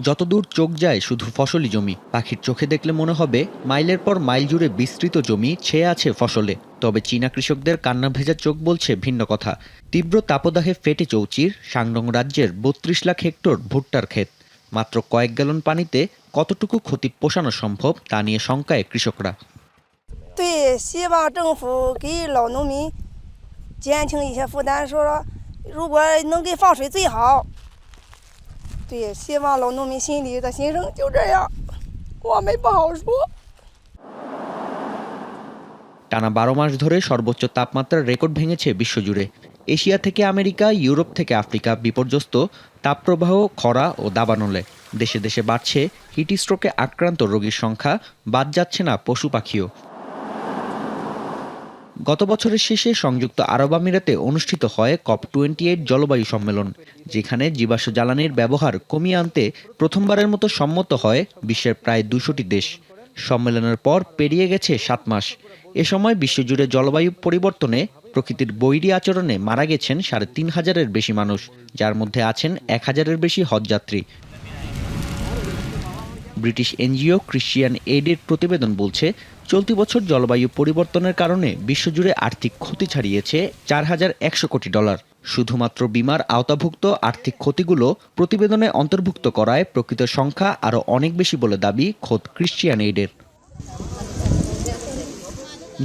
যতদূর চোখ যায় শুধু ফসলি জমি। পাখির চোখে দেখলে মনে হবে মাইলের পর মাইল জুড়ে বিস্তৃত জমি ছেয়ে আছে ফসলে। তবে চীনা কৃষকদের কান্না ভেজা চোখ বলছে ভিন্ন কথা। তীব্র তাপদাহে ফেটে চৌচির সাংডং রাজ্যের বত্রিশ লাখ হেক্টর ভুট্টার ক্ষেত। মাত্র কয়েক গ্যালন পানিতে কতটুকু ক্ষতি পোষানো সম্ভব তা নিয়ে শঙ্কায় কৃষকরা। 对，希望政府给老农民减轻一些负担。说说，如果能给放水最好。对，希望老农民心里的心声就这样，我们不好说。 টানা বারো মাস ধরে সর্বোচ্চ তাপমাত্রার রেকর্ড ভেঙেছে বিশ্বজুড়ে এশিয়া থেকে আমেরিকা ইউরোপ থেকে আফ্রিকা বিপর্যস্ত তাপপ্রবাহ খরা ও দাবানলে দেশে দেশে বাড়ছে হিটস্ট্রোকে আক্রান্ত রোগীর সংখ্যা বাদ যাচ্ছে না পশু পাখিও গত বছরের শেষে সংযুক্ত আরব আমিরাতে অনুষ্ঠিত হয় কপ টোয়েন্টি এইট জলবায়ু সম্মেলন, যেখানে জীবাশ্ম জ্বালানির ব্যবহার কমিয়ে আনতে প্রথমবারের মতো সম্মত হয় বিশ্বের প্রায় দুশোটি দেশ। সম্মেলনের পর পেরিয়ে গেছে সাত মাস। এ সময় বিশ্বজুড়ে জলবায়ু পরিবর্তনে প্রকৃতির বৈরী আচরণে মারা গেছেন সাড়ে তিন হাজারের বেশি মানুষ, যার মধ্যে আছেন এক হাজারের বেশি হজযাত্রী। ব্রিটিশ এনজিও ক্রিশ্চিয়ান এইডের প্রতিবেদন বলছে, চলতি বছর জলবায়ু পরিবর্তনের কারণে বিশ্বজুড়ে আর্থিক ক্ষতি ছাড়িয়েছে চার হাজার একশো কোটি ডলার। শুধুমাত্র বিমার আওতাভুক্ত আর্থিক ক্ষতিগুলো প্রতিবেদনে অন্তর্ভুক্ত করায় প্রকৃত সংখ্যা আরও অনেক বেশি বলে দাবি খোদ ক্রিশ্চিয়ান এইডের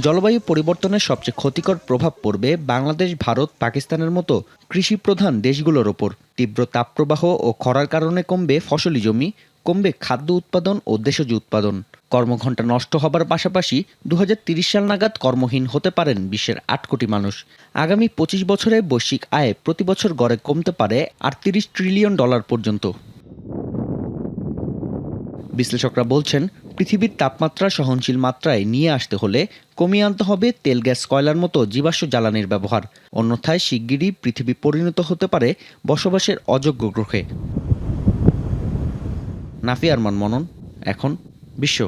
জলবায়ু পরিবর্তনের সবচেয়ে ক্ষতিকর প্রভাব পড়বে বাংলাদেশ, ভারত, পাকিস্তানের মতো কৃষি প্রধান দেশগুলোর ওপর। তীব্র তাপপ্রবাহ ও খরার কারণে কমবে ফসলি জমি কমবে খাদ্য উৎপাদন ও দেশজ উৎপাদন। কর্মঘণ্টা নষ্ট হবার পাশাপাশি দু সাল নাগাদ কর্মহীন হতে পারেন বিশ্বের আট কোটি মানুষ। আগামী পঁচিশ বছরে বৈশ্বিক আয় প্রতি বছর গড়ে কমতে পারে আটত্রিশ ট্রিলিয়ন ডলার পর্যন্ত। বিশ্লেষকরা বলছেন, পৃথিবীর তাপমাত্রা সহনশীল মাত্রায় নিয়ে আসতে হলে কমিয়ে আনতে হবে তেল, গ্যাস, কয়লার মতো জীবাশ্ম জ্বালানির ব্যবহার। অন্যথায় শিগগিরই পৃথিবী পরিণত হতে পারে বসবাসের অযোগ্য গ্রহে। নাফি আরমান মনন এখন বিশ্ব।